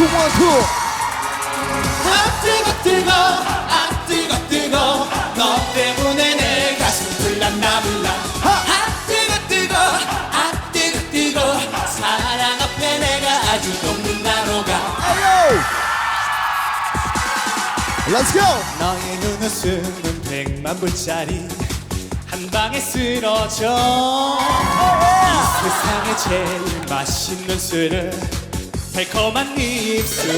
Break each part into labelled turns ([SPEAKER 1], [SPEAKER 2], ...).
[SPEAKER 1] 원투
[SPEAKER 2] 아 뜨거 뜨거 아 뜨거 뜨거. 너 때문에 내 가슴 불났나 몰라 아 뜨거 뜨거 아 뜨거 뜨거. 사랑 앞에 내가 아주 녹는다 녹아
[SPEAKER 1] Let's go!
[SPEAKER 2] 너의 눈웃음은 백만 불짜리 한 방에 쓰러져. 이 세상에 제일 맛있는 술은 달콤한 네 입술.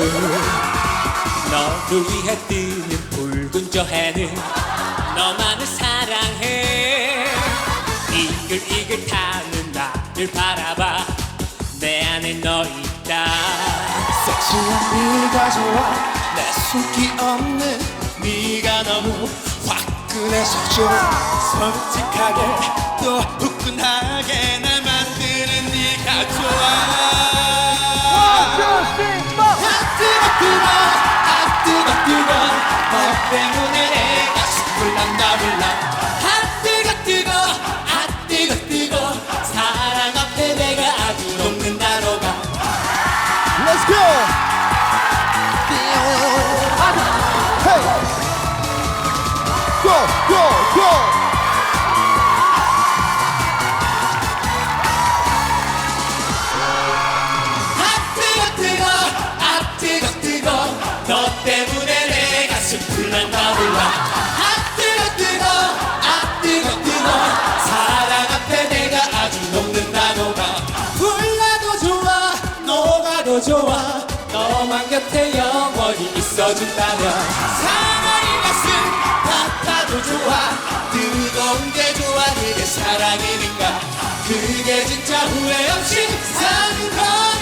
[SPEAKER 2] 너를 위해 뜨는 붉은 저 해는 너만을 사랑해. 이글이글 타는 나를 바라봐. 내 안에 너 있다. 섹시한 네가 좋아. 내 속이 없는 네가 너무 화끈해서 좋아 솔직하게 또 후끈하게 날 만드는 네가 좋아 아 때문에 내 가슴 불난다 불나 아 뜨거 뜨거 아 뜨거 뜨거. 사랑 앞에 내가 아주 녹는다 녹아
[SPEAKER 1] Let's Go go go
[SPEAKER 2] 좋아. 너만 곁에 영원히 있어준다면 사랑의 가슴 타타도 좋아. 뜨거운 게 좋아. 그게 사랑이니까. 그게 진짜 후회 없이 사는 거